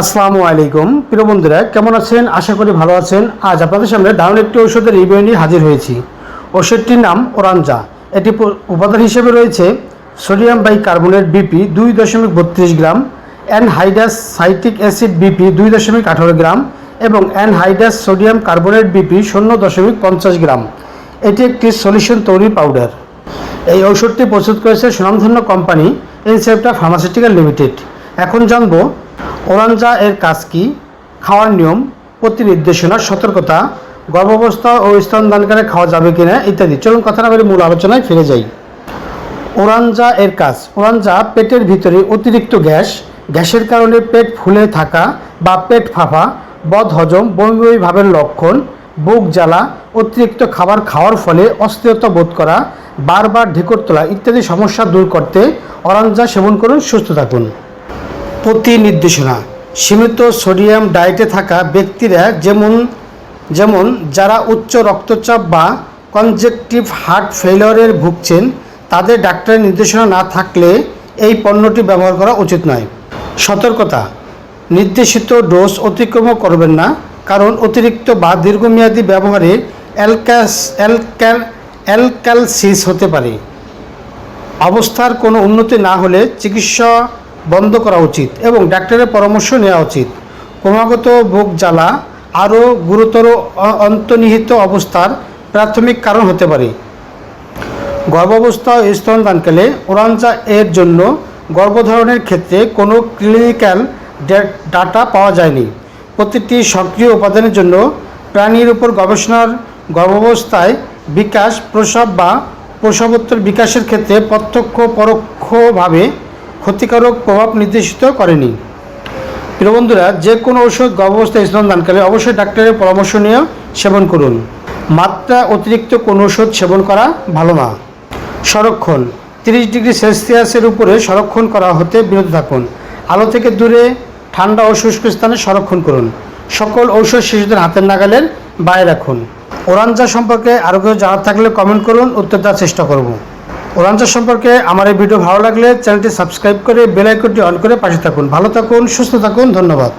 আসসালামু আলাইকুম। প্রিয় বন্ধুরা, কেমন আছেন? আশা করি ভালো আছেন। আজ আপনাদের সামনে দারুণ একটি ঔষধের রিভিউ নিয়ে হাজির হয়েছি। ওষুধটির নাম ওরাঞ্জা এটি উপাদান হিসেবে রয়েছে সোডিয়াম বাই কার্বনেট বিপি দুই দশমিক বত্রিশ গ্রাম অ্যানহাইডাস সাইটিক অ্যাসিড বিপি দুই দশমিক আঠারো গ্রাম এবং অ্যানহাইডাস সোডিয়াম কার্বনেট বিপি শূন্য দশমিক পঞ্চাশ গ্রাম। এটি একটি সলিউশন তৈরি পাউডার। এই ঔষধটি প্রস্তুত করেছে সুনামধন্য কোম্পানি ইনসেপ্টা ফার্মাসিউটিক্যাল লিমিটেড এখন জানব, ওরাঞ্জা এর কাজ কী, খাওয়ার নিয়ম প্রতি নির্দেশনা সতর্কতা, গর্ভাবস্থা ও স্তনদানকালে খাওয়া যাবে কিনা ইত্যাদি। চলুন কথা না বলে মূল আলোচনায় ফিরে যাই। ওরাঞ্জা এর কাজ, ওরাঞ্জা পেটের ভিতরে অতিরিক্ত গ্যাস, গ্যাসের কারণে পেট ফুলে থাকা বা পেট ফাঁপা, বদ হজম বমি বমি ভাবের লক্ষণ, বুক জ্বালা, অতিরিক্ত খাবার খাওয়ার ফলে অস্থিরতা বোধ করা বারবার ঢেকর তোলা ইত্যাদি সমস্যা দূর করতে অরাঞ্জা সেবন করুন, সুস্থ থাকুন। প্রতি নির্দেশনা, সীমিত সোডিয়াম ডায়েটে থাকা ব্যক্তিরা যেমন যেমন যারা উচ্চ রক্তচাপ বা কনজেকটিভ হার্ট ফেলিওরের ভুগছেন, তাদের ডাক্তারের নির্দেশনা না থাকলে এই পণ্যটি ব্যবহার করা উচিত নয়। সতর্কতা, নির্দেশিত ডোজ অতিক্রম করবেন না, কারণ অতিরিক্ত বা দীর্ঘমেয়াদী ব্যবহারে অ্যালক্যাস অ্যালক্যাল অ্যালক্যালসিস হতে পারে। অবস্থার কোনো উন্নতি না হলে চিকিৎসা বন্ধ করা উচিত এবং ডাক্তারের পরামর্শ নেওয়া উচিত। ক্রমাগত বুক জ্বালা আরও গুরুতর অন্তর্নিহিত অবস্থার প্রাথমিক কারণ হতে পারে। গর্ভাবস্থা স্তনদানকালে ওরাঞ্জা এর জন্য গর্ভধারণের ক্ষেত্রে কোনো ক্লিনিক্যাল ডাটা পাওয়া যায়নি। প্রতিটি সক্রিয় উপাদানের জন্য প্রাণীর উপর গবেষণার গর্ভাবস্থায় বিকাশ প্রসব বা প্রসবোত্তর বিকাশের ক্ষেত্রে প্রত্যক্ষ, পরোক্ষভাবে ক্ষতিকারক প্রভাব নির্দেশিত করেনি। প্রিয় বন্ধুরা, যে কোনো ওষুধ গর্ভাবস্থায় স্তনদানকালে অবশ্যই ডাক্তারের পরামর্শ নিয়ে সেবন করুন। মাত্রা অতিরিক্ত কোনো ওষুধ সেবন করা ভালো না। সংরক্ষণ। তিরিশ ডিগ্রি সেলসিয়াসের উপরে সংরক্ষণ করা হতে বিরত থাকুন। আলো থেকে দূরে, ঠান্ডা ও শুষ্ক স্থানে সংরক্ষণ করুন। সকল ঔষধ শিশুদের হাতের নাগালের বাইরে রাখুন। ওরাঞ্জা সম্পর্কে আরও কিছু জানার থাকলে কমেন্ট করুন, উত্তর দেওয়ার চেষ্টা করব। ওরাঞ্জা সম্পর্কে আমার এই ভিডিও ভালো লাগলে চ্যানেলটি সাবস্ক্রাইব করে বেল আইকনটি অন করে পাশে থাকুন। ভালো থাকুন, সুস্থ থাকুন, ধন্যবাদ।